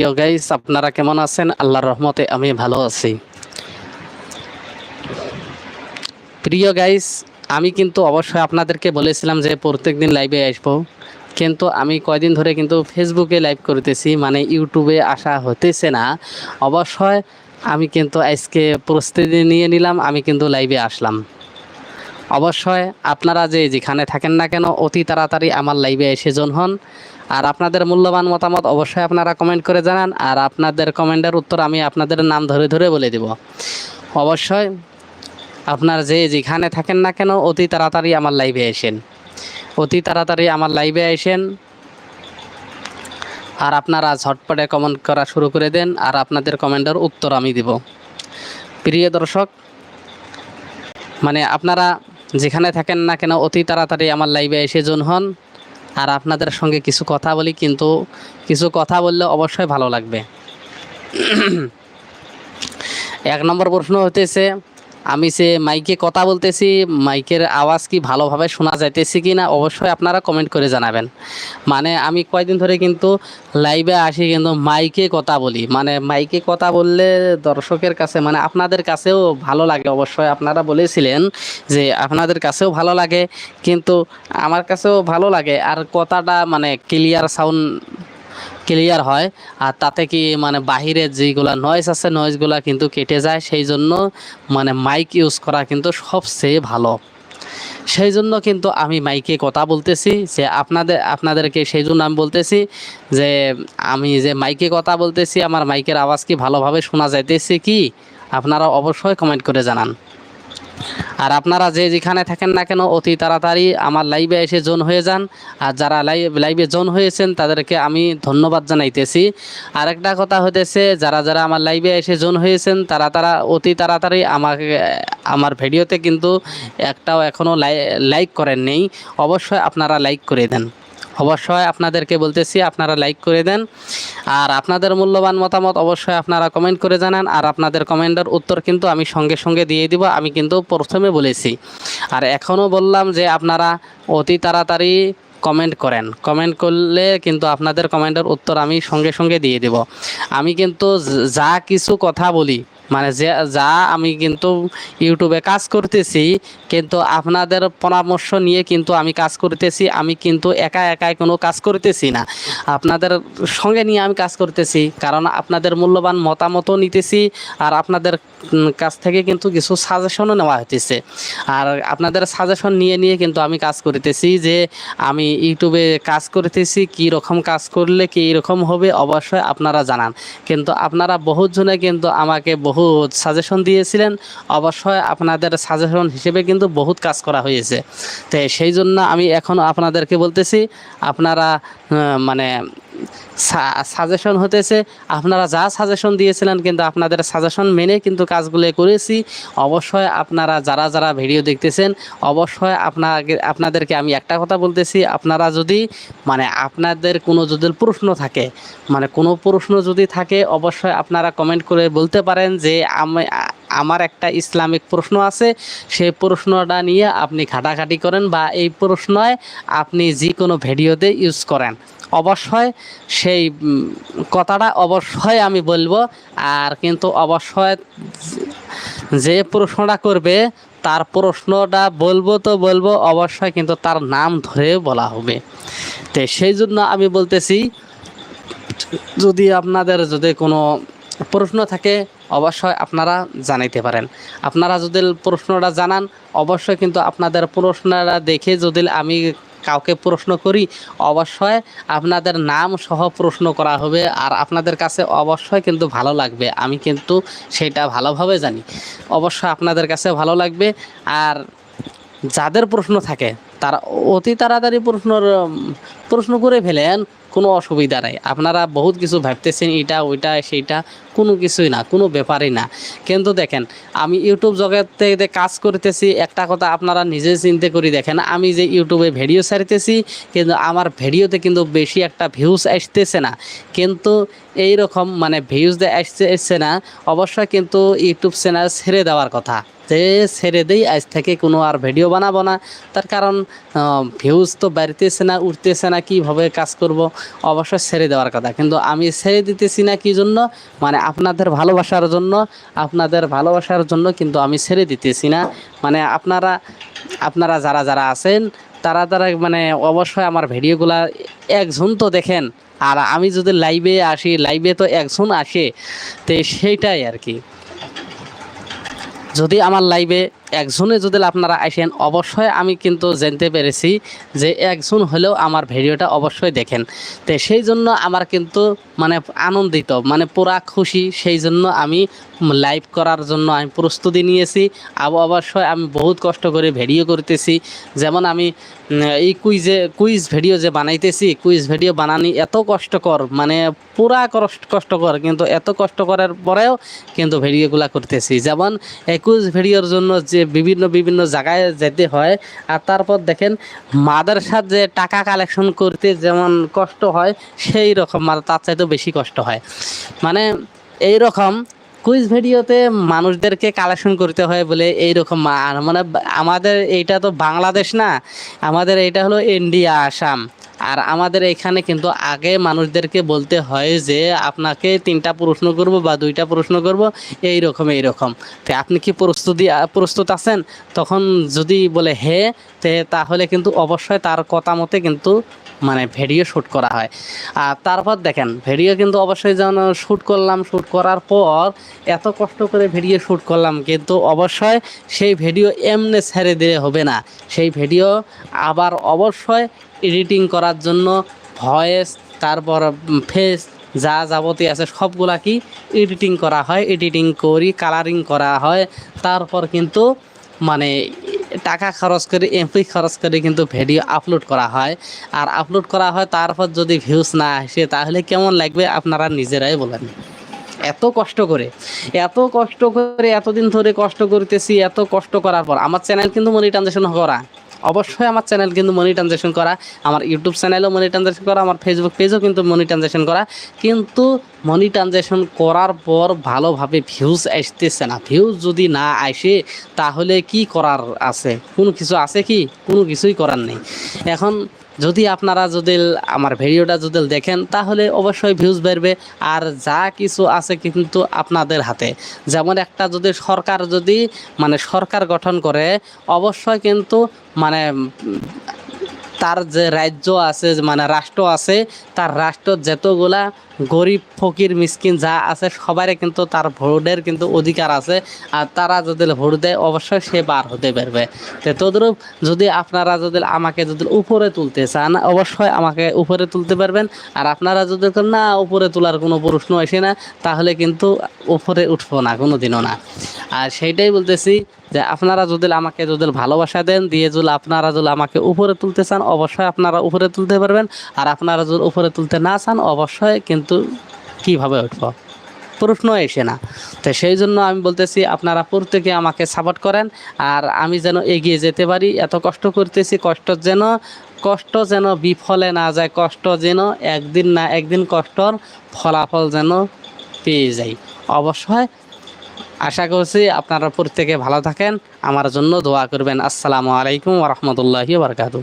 প্রিয় গাইস আপনারা কেমন আছেন? আল্লাহর রহমতে আমি ভালো আছি। প্রিয় গাইস আমি কিন্তু অবশ্যই আপনাদেরকে বলেছিলাম যে প্রত্যেক দিন লাইভে আসব। কিন্তু আমি কয়দিন ধরে কিন্তু ফেসবুকে লাইভ করতেছি মানে ইউটিউবে আসা হতেছে না। অবশ্যই আমি কিন্তু আজকে প্রস্তুতি নিয়ে নিলাম, আমি কিন্তু লাইভে আসলাম। অবশ্যই আপনারা যে যেখানে থাকেন না কেন, অতি তাড়াতাড়ি আমার লাইভে এসে জন হন। আর আপনাদের মূল্যবান মতামত অবশ্যই আপনারা কমেন্ট করে জানান। আর আপনাদের কমেন্টের উত্তর আমি আপনাদের নাম ধরে ধরে বলে দেব। অবশ্যই আপনার যে যেখানে থাকেন না কেন, অতি তাড়াতাড়ি আমার লাইভে এসেন অতি তাড়াতাড়ি আমার লাইভে এসেন আর আপনারা ঝটপটে কমেন্ট করা শুরু করে দেন। আর আপনাদের কমেন্টের উত্তর আমি দিব। প্রিয় দর্শক মানে আপনারা যেখানে থাকেন না কেন, অতি তাড়াতাড়ি আমার লাইভে এসে জন হন। আর আপনাদের সঙ্গে কিছু কথা বলি, কিন্তু কিছু কথা বললে অবশ্যই ভালো লাগবে। এক নম্বর প্রশ্ন হতেছে আমি সে মাইকে কথা বলতেছি, মাইকের আওয়াজ কি ভালোভাবে শোনা যাইতেছে কি না অবশ্যই আপনারা কমেন্ট করে জানাবেন। মানে আমি কয়দিন ধরে কিন্তু লাইভে আসি কিন্তু মাইকে কথা বলি। মানে মাইকে কথা বললে দর্শকের কাছে মানে আপনাদের কাছেও ভালো লাগে। অবশ্যই আপনারা বলেছিলেন যে আপনাদের কাছেও ভালো লাগে, কিন্তু আমার কাছেও ভালো লাগে। আর কথাটা মানে ক্লিয়ার সাউন্ড ক্লিয়ার হয়। আর তাতে কি মানে বাহিরের যেগুলা নয়েজ আছে নয়েজগুলা কিন্তু কেটে যায়। সেই জন্য মানে মাইক ইউজ করা কিন্তু সবচেয়ে ভালো। সেই জন্য কিন্তু আমি মাইকে কথা বলতেছি যে আপনাদের, আপনাদেরকে সেই জন্য আমি বলতেছি যে আমি যে মাইকে কথা বলতেছি, আমার মাইকের আওয়াজ কি ভালোভাবে শোনা যাইতেছে কি? আপনারা অবশ্যই কমেন্ট করে জানান। আর আপনারা যে যেখানে থাকেন না কেন, অতি তাড়াতাড়ি আমার লাইভে এসে জোন হয়ে যান। আর যারা লাইভ লাইভে জোন হয়েছেন, তাদেরকে আমি ধন্যবাদ জানাইতেছি। আরেকটা কথা হতেছে যারা যারা আমার লাইভে এসে জোন হয়েছেন, তারা তারা অতি তাড়াতাড়ি আমাকে, আমার ভিডিওতে কিন্তু একটাও এখনও লাইক করেন নেই। অবশ্যই আপনারা লাইক করে দেন। অবশ্যই আপনাদেরকে বলতেছি, আপনারা লাইক করে দেন। আর আপনাদের মূল্যবান মতামত অবশ্যই আপনারা কমেন্ট করে জানান। আর আপনাদের কমেন্টের উত্তর কিন্তু আমি সঙ্গে সঙ্গে দিয়ে দিব, আমি কিন্তু প্রথমে বলেছি। আর এখনও বললাম যে আপনারা অতি তাড়াতাড়ি কমেন্ট করেন। কমেন্ট করলে কিন্তু আপনাদের কমেন্টের উত্তর আমি সঙ্গে সঙ্গে দিয়ে দেব। আমি কিন্তু যা কিছু কথা বলি মানে যে, যা আমি কিন্তু ইউটিউবে কাজ করতেছি, কিন্তু আপনাদের পরামর্শ নিয়ে কিন্তু আমি কাজ করতেছি, আমি কিন্তু একা একাই কোনো কাজ করতেছি না। আপনাদের সঙ্গে নিয়ে আমি কাজ করতেছি, কারণ আপনাদের মূল্যবান মতামতও নিতেছি, আর আপনাদের কাছ থেকে কিন্তু কিছু সাজেশনও নেওয়া হতেছে আর আপনাদের সাজেশন নিয়ে নিয়ে কিন্তু আমি কাজ করতেছি যে, আমি ইউটিউবে কাজ করতেছি, কী রকম কাজ করলে কী রকম হবে, অবশ্যই আপনারা জানান। কিন্তু আপনারা বহুতজনে কিন্তু আমাকে বহু সাজেশন দিয়েছিলেন। অবশ্যই আপনাদের সাজেশন হিসেবে কিন্তু বহুত কাজ করা হয়েছে। তো সেই জন্য আমি এখন আপনাদেরকে বলতেছি, আপনারা মানে সাজেশন হতেছে, আপনারা যা সাজেশন দিয়েছিলেন কিন্তু আপনাদের সাজেশন মেনে কিন্তু কাজগুলো করেছি। অবশ্যই আপনারা যারা যারা ভিডিও দেখতেছেন, অবশ্যই আপনাকে, আপনাদেরকে আমি একটা কথা বলতেছি, আপনারা যদি মানে আপনাদের কোনো যদি প্রশ্ন থাকে মানে কোনো প্রশ্ন যদি থাকে, অবশ্যই আপনারা কমেন্ট করে বলতে পারেন যে আমি আমার একটা ইসলামিক প্রশ্ন আছে, সেই প্রশ্নটা নিয়ে আপনি ঘাটাঘাটি করেন বা এই প্রশ্নয় আপনি যে কোনো ভিডিওতে ইউজ করেন। অবশ্যই সেই কথাটা অবশ্যই আমি বলব আর কিন্তু অবশ্যই যে প্রশ্নটা করবে তার প্রশ্নটা বলব তো বলব, অবশ্যই কিন্তু তার নাম ধরে বলা হবে। তো সেই জন্য আমি বলতেছি, যদি আপনাদের যদি কোনো প্রশ্ন থাকে, অবশ্যই আপনারা জানাইতে পারেন। আপনারা যদি প্রশ্নটা জানান, অবশ্যই কিন্তু আপনাদের প্রশ্নটা দেখে যদি আমি কাউকে প্রশ্ন করি, অবশ্যই আপনাদের নাম সহ প্রশ্ন করা হবে আর আপনাদের কাছে অবশ্যই কিন্তু ভালো লাগবে। আমি কিন্তু সেটা ভালোভাবে জানি। অবশ্যই আপনাদের কাছে ভালো লাগবে আর যাদের প্রশ্ন থাকে, তারা অতি তাড়াতাড়ি প্রশ্নর, প্রশ্ন করে ফেলেন কোনো অসুবিধা নাই। আপনারা বহুত কিছু ভাবতেছেন, এটা, ওইটা, সেইটা, কোনো কিছুই না, কোনো ব্যাপারই না। কিন্তু দেখেন, আমি ইউটিউব জগতে যে কাজ করতেছি, একটা কথা আপনারা নিজে চিন্তা করি দেখেন, আমি যে ইউটিউবে ভিডিও ছাড়তেছি, কিন্তু আমার ভিডিওতে কিন্তু বেশি একটা ভিউজ আসতেছে না। কিন্তু এই রকম মানে ভিউজ আসছে, এসছে না। অবশ্যই কিন্তু ইউটিউব চ্যানেল ছেড়ে দেওয়ার কথা। যে ছেড়ে দেই, আজ থেকে কোনো আর ভিডিও বানাবো না। তার কারণ ভিউজ তো বাড়িতেছে না, উঠতেছে না, কীভাবে কাজ করব? অবশ্যই ছেড়ে দেওয়ার কথা। কিন্তু আমি ছেড়ে দিতেছি না কী জন্য? মানে আপনাদের ভালোবাসার জন্য, আপনাদের ভালোবাসার জন্য কিন্তু আমি ছেড়ে দিতেছি না। মানে আপনারা আপনারা যারা যারা আছেন তারা তারা মানে অবশ্যই আমার ভিডিওগুলা একজন তো দেখেন। আর আমি যদি লাইভে আসি লাইভে তো একজন আসে, তো সেইটাই আর কি। যদি আমার লাইভে একজনে যদি আপনারা আসেন, অবশ্যই আমি কিন্তু জানতে পেরেছি যে একজন হলেও আমার ভিডিওটা অবশ্যই দেখেন। তো সেই জন্য আমার কিন্তু মানে আনন্দিত মানে পুরা খুশি। সেই জন্য আমি লাইভ করার জন্য আমি প্রস্তুতি নিয়েছি। আবার অবশ্যই আমি বহুত কষ্ট করে ভিডিও করতেছি। যেমন আমি এই কুইজে কুইজ ভিডিও যে বানাইতেছি, কুইজ ভিডিও বানানি এত কষ্টকর মানে পুরা কষ্ট, কষ্টকর, কিন্তু এত কষ্ট করার পরেও কিন্তু ভিডিওগুলো করতেছি। যেমন এই কুইজ ভিডিওর জন্য যে বিভিন্ন বিভিন্ন জায়গায় যেতে হয়, আর তারপর দেখেন মাদ্রাসার যে টাকা কালেকশন করতে যেমন কষ্ট হয়, সেই রকম, আর তার চাইতেও বেশি কষ্ট হয়। মানে এই রকম কুইজ ভিডিওতে মানুষদেরকে কালেকশন করতে হয় বলে এইরকম। মা- মানে আমাদের এইটা তো বাংলাদেশ না, আমাদের এটা হলো ইন্ডিয়া আসাম আর আমাদের এখানে কিন্তু আগে মানুষদেরকে বলতে হয় যে, আপনাকে তিনটা প্রশ্ন করব বা দুইটা প্রশ্ন করব এই রকম এই রকম তো আপনি কি প্রস্তুতি, প্রস্তুত আছেন? তখন যদি বলে হে তে তাহলে কিন্তু অবশ্যই তার কথা মতে কিন্তু মানে ভিডিও শ্যুট করা হয়। আর তারপর দেখেন ভিডিও কিন্তু অবশ্যই যেন শ্যুট করলাম শ্যুট করার পর এত কষ্ট করে ভিডিও শ্যুট করলাম, কিন্তু অবশ্যই সেই ভিডিও এমনি ছেড়ে দিলে হবে না। সেই ভিডিও আবার অবশ্যই এডিটিং করার জন্য ভয়েস তারপর ফেস যা যাবতীয় আছে সবগুলা কি এডিটিং করা হয় এডিটিং করি কালারিং করা হয়। তারপর কিন্তু মানে টাকা খরচ করে এমপি খরচ করে কিন্তু ভিডিও আপলোড করা হয়। আর আপলোড করা হয়, তারপর যদি ভিউজ না আসে, তাহলে কেমন লাগবে আপনারা নিজেরাই বলেন। এত কষ্ট করে, এত কষ্ট করে, এতদিন ধরে কষ্ট করতেছি, এত কষ্ট করার পর। আমার চ্যানেল কিন্তু মনি ট্রানজেকশন করা। অবশ্যই আমার চ্যানেল কিন্তু মনিটাইজেশন করা, আমার ইউটিউব চ্যানেলও মনিটাইজেশন করা, আমার ফেসবুক পেজও কিন্তু মনিটাইজেশন করা। কিন্তু মনিটাইজেশন করার পর ভালোভাবে ভিউজ আসতেছে না। ভিউজ যদি না আসে, তাহলে কি করার আছে? কোনো কিছু আছে কি? কোনো কিছুই করার নেই। এখন যদি আপনারা যদি আমার ভিডিওটা যদি দেখেন, তাহলে অবশ্যই ভিউজ বেরবে আর যা কিছু আছে কিন্তু আপনাদের হাতে। যেমন একটা যদি সরকার যদি মানে সরকার গঠন করে, অবশ্যই কিন্তু মানে তার যে রাজ্য আছে মানে রাষ্ট্র আছে, তার রাষ্ট্র যতগুলা গরিব, ফকির, মিসকিন যা আছে সবারই কিন্তু তার ভোটের কিন্তু অধিকার আছে। আর তারা যদি ভোট দেয়, অবশ্যই সে বার হতে পারবে। তো তদ্রূপ যদি আপনারা যদি আমাকে যদি উপরে তুলতে চান, অবশ্যই আমাকে উপরে তুলতে পারবেন। আর আপনারা যদি না উপরে তোলার কোনো প্রশ্ন আসে না, তাহলে কিন্তু উপরে উঠবো না কোনো দিনও না। আর সেইটাই বলতেছি যে আপনারা যদি আমাকে যদি ভালোবাসা দেন, দিয়ে যদি আপনারা যদি আমাকে উপরে তুলতে চান, অবশ্যই আপনারা উপরে তুলতে পারবেন। আর আপনারা যদি উপরে তুলতে না চান, অবশ্যই কিন্তু কীভাবে উঠবো? প্রশ্ন এসে না। তো সেই জন্য আমি বলতেছি, আপনারা প্রত্যেকে আমাকে সাপোর্ট করেন। আর আমি যেন এগিয়ে যেতে পারি, এত কষ্ট করতেছি, কষ্ট যেন কষ্ট যেন বিফলে না যায়, কষ্ট যেন একদিন না একদিন কষ্টর ফলাফল যেন পেয়ে যাই। অবশ্যই আশা করছি আপনারা প্রত্যেকে ভালো থাকেন। আমার জন্য দোয়া করবেন। আসসালামু আলাইকুম রহমতুল্লাহি বারকাতু